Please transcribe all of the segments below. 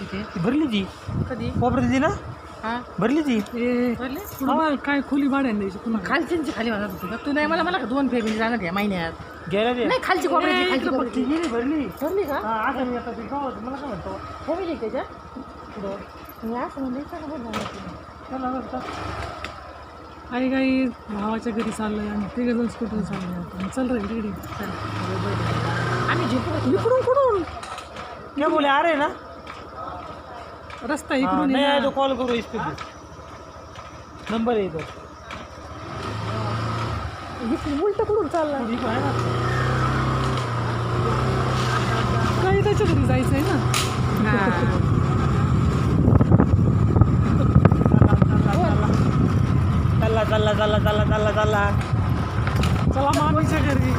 भरायची ते ती भरली ती? कधी? ती ना? हा. भरली ती? ए भरले? पुढं काय खोली भाड्याने द्यायची पुन्हा? खालच्यांची खाली म्हणत होती. का तू नाही मला मला का दोन फेमिली जाणार या महिन्यात. गेल्या ते नाही खालची कोपऱ्याची खालची इकडं कोपऱ्याची. पक्की गेली भरली. भरली का? हा आता मी आता ती मला काय म्हणतो? फॅमिली त्याच्या मी असं म्हणलं इतकं का बोलला नाही तुम्ही? चला. आई काही भावाच्या घरी चाललोय आणि तिघ जण स्कूटर चाललोय आपण चल रे तिकडे आम्ही झोपू इकडून कुठून? क्या बोले रहे ना? रस्ता हाँ, इकडून नहीं ना. तो कॉल करो इस पे नंबर है इधर इकडून उलट कुठून चालला पुरी को है ना. काही त्याच्या घरी जायचंय ना. चला चला चला चला चला चला. चला मामीच्या घरी.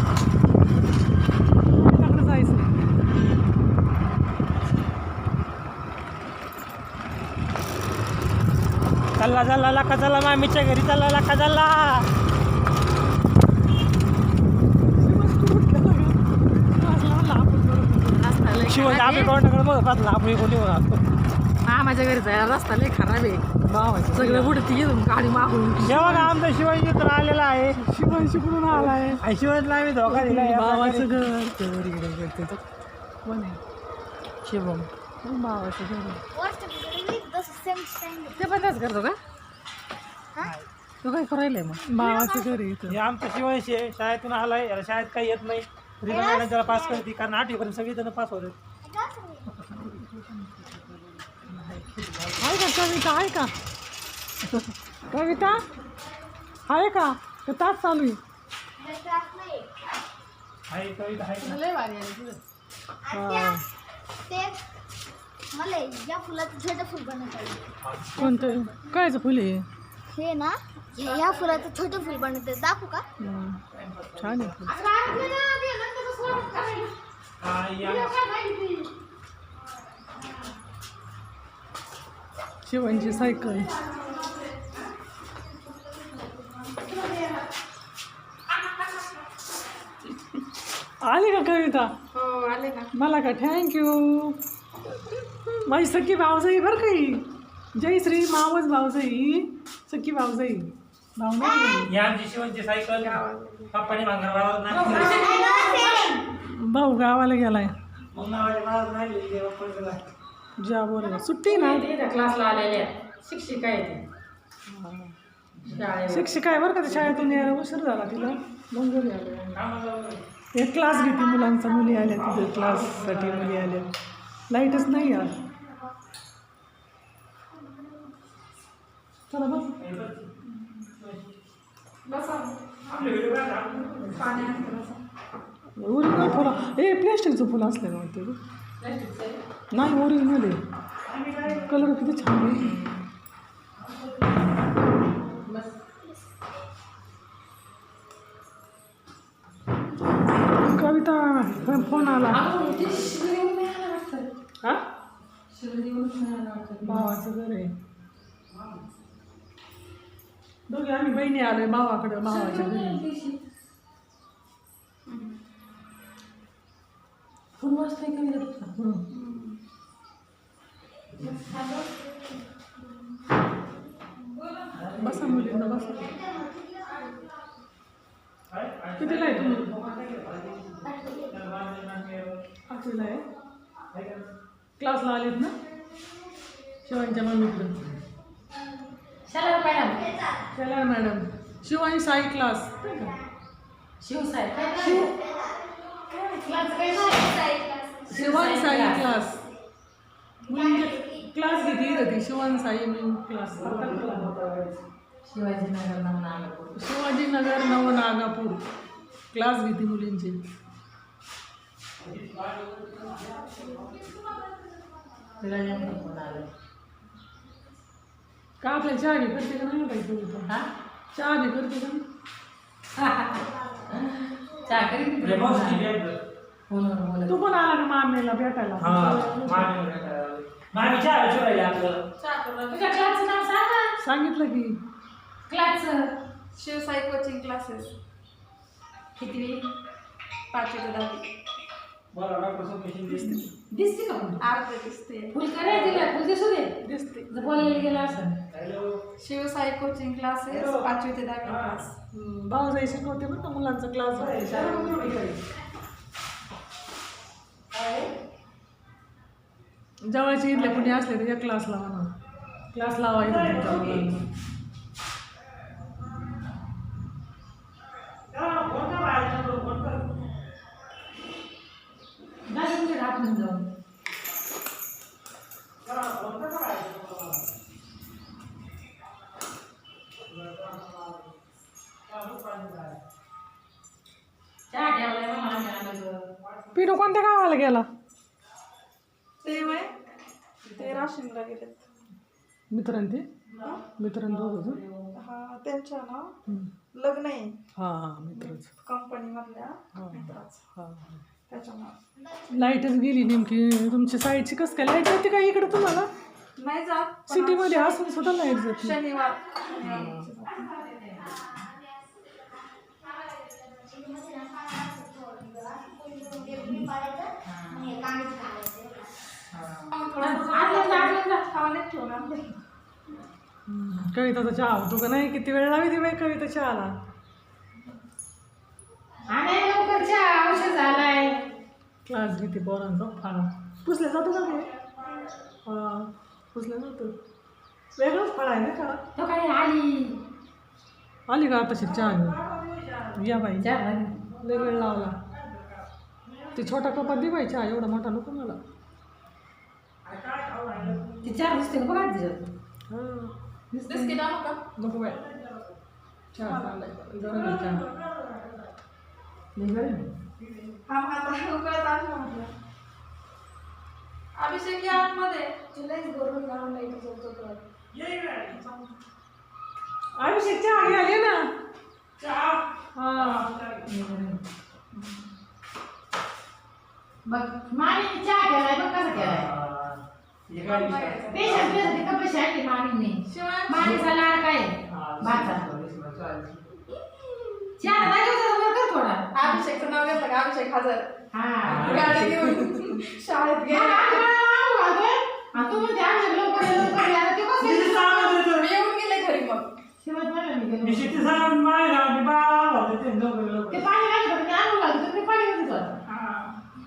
चला चला मामीच्या घरी चला लाका चला रस्ता लय शिवाय खराब आपल्या आहे. तोंडाकडे बघ पाहत आपण कोणी मामाच्या घरी जायला रस्ता लय खराब आहे. सगळं पुढे ती येऊन गाडी मागून. जेव्हा का आमचा शिवाजी तर आलेला आहे. शिवाय शिकडून आलाय? आणि शिवाजीला आम्ही धोका दिला प्रकारे. घर. तर इकडे कोण आहे? शिवम. घर आहे. ते पण करतो का? तू काय करायलंय मग? घर इथं. हे आमचा शिवाजी आहे. शाळेतून आलाय. याला शाळेत काही येत नाही. रिका मॅडम त्याला पास करते. कारण आठवीपर्यंत सगळी जण पास होते आहे का कविता आहे का कविता आहे का का तास चालू आहे. आहे कविता आहे. का? लय भारी आहे. तुझं हा. ते मला या फुलाचं छोटं फुल बनवता येईल. कोणतं? कायचं फुल आहे हे ना हे या फुलाचं छोटं फुल बनवते. दाखवू का? हं. छान हा. शिवांची सायकल. आली का कविता? हो आले ना. मला का थँक्यू माझी सखी भावजाई बरं काही जय श्री मावस भावजाई सखी नाही ही आमची सायकल पप्पाने नाही भाऊ गावाला गेलाय. मग नावाच्या नावात नाही लिहिली, पप्पाने दिला. ज्या बोल सुट्टी ना? क्लासला आलेल्या शिक्षिका आहे ते. शिक्षिका आहे बरं का त्या शाळेतून यायला? उशीर झाला तिला. घरी आले. वगैरे. एक क्लास घेते मुलांचा. मुली आल्या तिथे. क्लाससाठी मुली आल्या. लाईटच नाही यार चला बस. ओरिजिनल फुलं. ए प्लॅस्टिकचं फुलं असलं वाटतं गं. नाही ओरिजिनल आहे कलर किती छान आहे. कविता फोन- आला. हा? भावाचं घर आहे. दोघे आम्ही बहिणी आलोय भावाकडे भावाच्या घरी. फुल वाजता कमी. बसा मुलींना बसा. कितीला आहे तुम्ही? आठवीला आहे? क्लासला आलेत ना? शिवांच्या मम्मीकडं. चला मॅडम. चला मॅडम. शिवानी साई क्लास शिवसाहेब शिवान साई क्लास मुलींचे क्लास घेते इथं ती. शिवान साई म्हणून क्लास शिवाजीनगर नाव नागपूर. शिवाजीनगर नवनागापूर क्लास घेते मुलींचे. का आपल्या चहा बी करते का नाही? बाई तू हा चहा बी करते का बोलत तू पण आला का मामेला भेटायला? हा, मामी भेटायला. मामी चहा आलं शिवायला आपलं तुझ्या क्लासचं नाव सांग ना. सांगितलं की. क्लासचं शिवसाई कोचिंग क्लासेस किती? पाचवी ते दहावी. बरं डॉक्टर सोपेशी दिसते? दिसते का पण. अर्ध दिसते. फुल करायचं जर बोलायला गेलं असं. शिवसाई कोचिंग क्लासेस पाचवी ते दहावी क्लास भाऊजाई शिकवते बरं का मुलांचा क्लास. जवळचे इथले कुणी असले तर क्लास लावा ना क्लास लावायचा तुमच्या मुलांना ते माय ते राशीनला गेलेत. मित्रांन मित्रांन दोघं? हा त्यांच्या ना. लग्न आहे. हा हा मित्रच. कंपनीमधल्या हा मित्राचं. हा त्याच्यामुळे. लाईटच गेली नेमकी. तुमच्या साईडची कस काय? लाइट जाते का इकडे तुम्हाला? नाही जात पण सिटीमध्ये असून सुद्धा लाइट जाते शनिवार. कविताचा चहा होतो का नाही? किती वेळ लावी ती बाई कविता चहाला? आणाय लवकर चहा औषध झालाय. क्लास घेते पोरांचा फाळा पुसल्या जातो का ते पुसल्या जातो. वेगळंच फळ आहे ना का? तो काही आली? आली का तशी चहा घेऊन या बाई. चहा झाली. लय वेळ लावला. ते छोटा कपात दे बाई चहा एवढा मोठा नको मला. ती चार दिसते बघा तिच्यात. हा. बिस्किट आणू का नको बाई चहा चांगला आहे. जरा घे चहा लय गरम आहे. हा मग आता उकळत आणलं म्हटलं अभिषेक या आतमध्ये तुलाच भरून लावून लाइट जळतो तर. अभिषेक चहा घ्या घे ना। हा। बघ मामीने चहा केलाय बघ कसा केलाय पेशंट पेशंट का पैसे आणले मामीने मामीचा लाड काय भाचा चहा लागेल वर कर थोडा अभिषेकचं नाव घेतलं का अभिषेक हजर हा गाडी घेऊन शाळेत गेला. आणि तू म्हणते आम्ही लवकर ये, लवकर ये. आता ते कसं आहे? मी येऊन गेले घरी मग शिवाय म्हणलं मी गेलो. मी शेती सांग माय राव बाबा ते लवकर ते लवकर पाणी लागलं मी आणू घालतो तुम्ही पाणी होती तर हा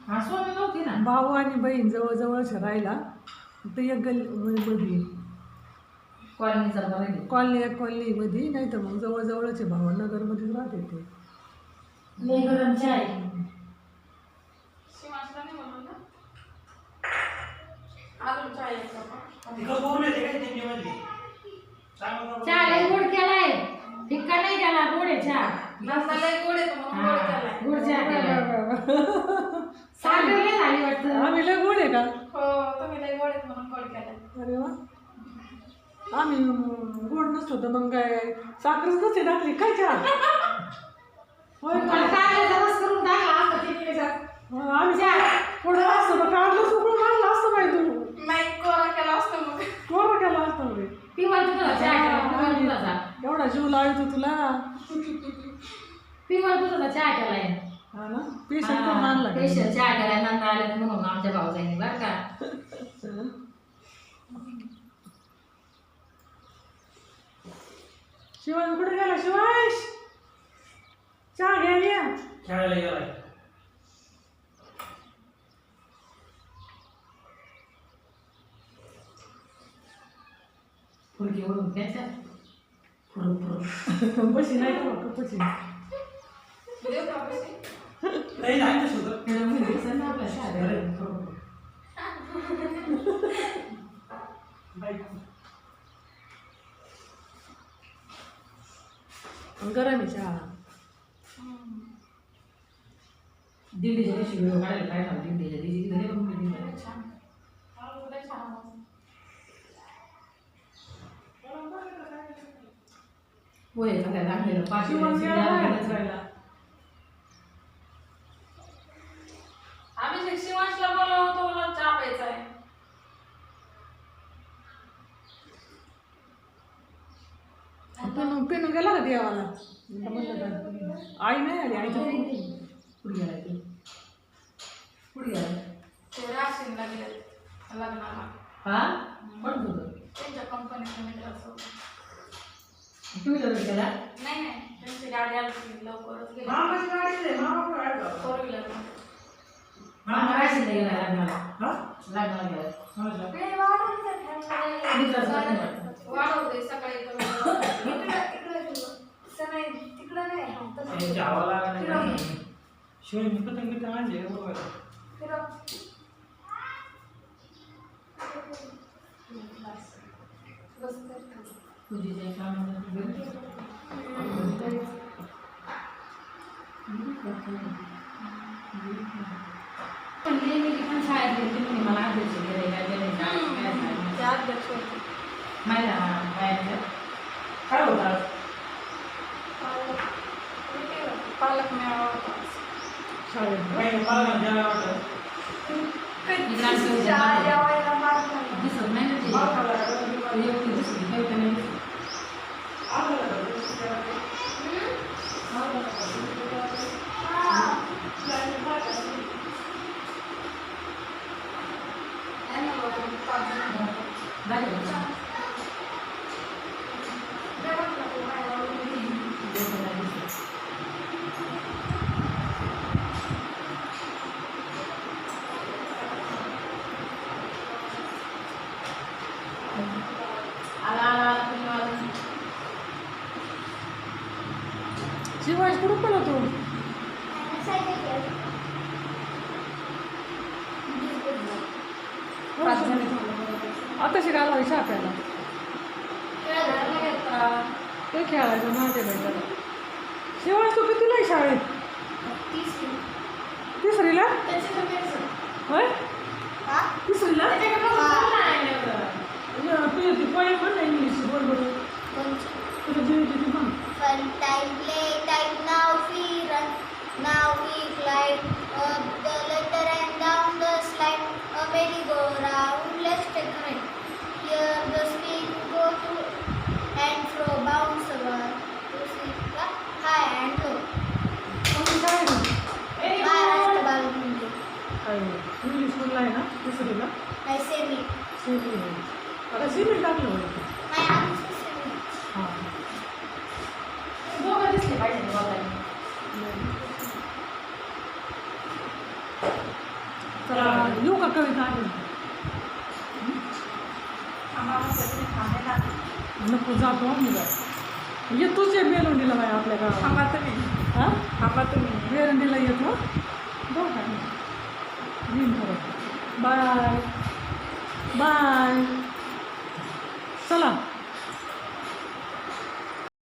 हा सोनं नव्हती ना भाऊ आणि बहीण जवळजवळच राहिला ते एक गल्ली मध्ये कॉलनीचा बरं कॉलनी एक कॉलनीमध्ये नाही तर मग जवळजवळच आहे भाऊ नगरमध्येच राहते ते. लय गरम चहा आहे. नाही चहा लय गोड केलाय. फिक्का केला गोड आहे चहा गोड म्हणून गोड केलाय. गोड चहा केलाय साखर लय झाली वाटतं आम्ही लय गोड आहे का हो तुम्ही लय गोड आहेत म्हणून गोड केलाय अरे वा. आम्ही गोड नसतो तर मग काय? साखरच नसते टाकली. काय चहा? होय का? पण कारल्याचा रस करून टाकला असता तिने त्याच्यात. आम्ही थोडं असतं तर काढलं उकळून आणलं असतं बाई तू. नाही कोरा केला असतो मग. कोरं केला असतं चहा दुधाचा एवढा जीव लावतो तुला. दुधाचा चहा केलाय हा ना? पेशंट आणला का? चहा केलाय नंतर आले म्हणून आमच्या भाऊजाईने बरं का. शिवाय कुठे गेला? शिवाश! चहा घ्या घ्या. खेळायला गेलाय. फुलकी ओढून घ्यायच्या फुरू फुरू पशी नाही का? का पैसे? नाही नाही त्याला ना चहा द्यायला. फुरू. गरम आहे चहा दिंडीच्या दिवशी व्हिडिओ काढायला काय झालं दिंडीच्या दिवशी तिथे नाही बघ दिंडीला. छान हा, लय छान आवाज. होय एखाद्या लागलेलं पाच शिवण मिनिटं गेला बाहेर लागलेलं. जायला. अभिषेक शिवांशला बोलावतो मला चहा प्यायचा आहे पिनू पिनू गेला का देवाला? म्हणलं का? आई नाही आली आई पुढे गेलाय तो. पुढे. ते राशीनला गेले. लग्नाला. हा? तुझं त्यांच्या पण एका मित्रासोबत टू व्हीलर गेला नाही नाही. त्यांची गाडी आली होती, लवकरच गेली. मामाची गाडी आहे, मामा का? फोर व्हीलर मामा शिंदे गेला लग्नाला. हा? लग्नाला गेला. वाढवते सकाळी हे जावं लागलं नाही. शिवाय मी पतंग बितंग आणले बरोबर फिरव बस कर. तुझी काम म्हणली मी पण शाळेत गेली म्हणे मला अध्यक्ष गेले काय गेले ते अध्यक्ष होते माहिती बाहेरचं काय होतं आज? पालक पालक मेळावा होता शाळेत काही मला म्हणजे वाटतं. शाळा जेवायला मार्ग नाही. दिसत नाही ना ते एवढी दिसली काही तर नाही दिसत. आहे ना बाबा, पाच जण. झालं का? जेवण नको खायला. दिसत नाही दिसत. आला आला आला तुम्ही आला शिवाज कुठं पण होतो? पाच जण झाले. आता शिकायला खेळायला येतात. ते खेळायचं माझ्या भेटायला शिवाज तू कितीला आहे शाळेत? तिसरीला? होय? तिसरीला? तुझी ती पोय पण नाही इंग्लिश बरोबर तुझं जीव ती आमचं सेमी हां. दोघं दिसले पाहिजे. चला येऊ का कविता. नको जातो आम्ही आहे बेलंडीला बाय आपल्या गावात. थांबा तुम्ही. हां? थांबा तुम्ही. बेलंडीला येतो जाऊ का? येईन बाय. बाय. salam.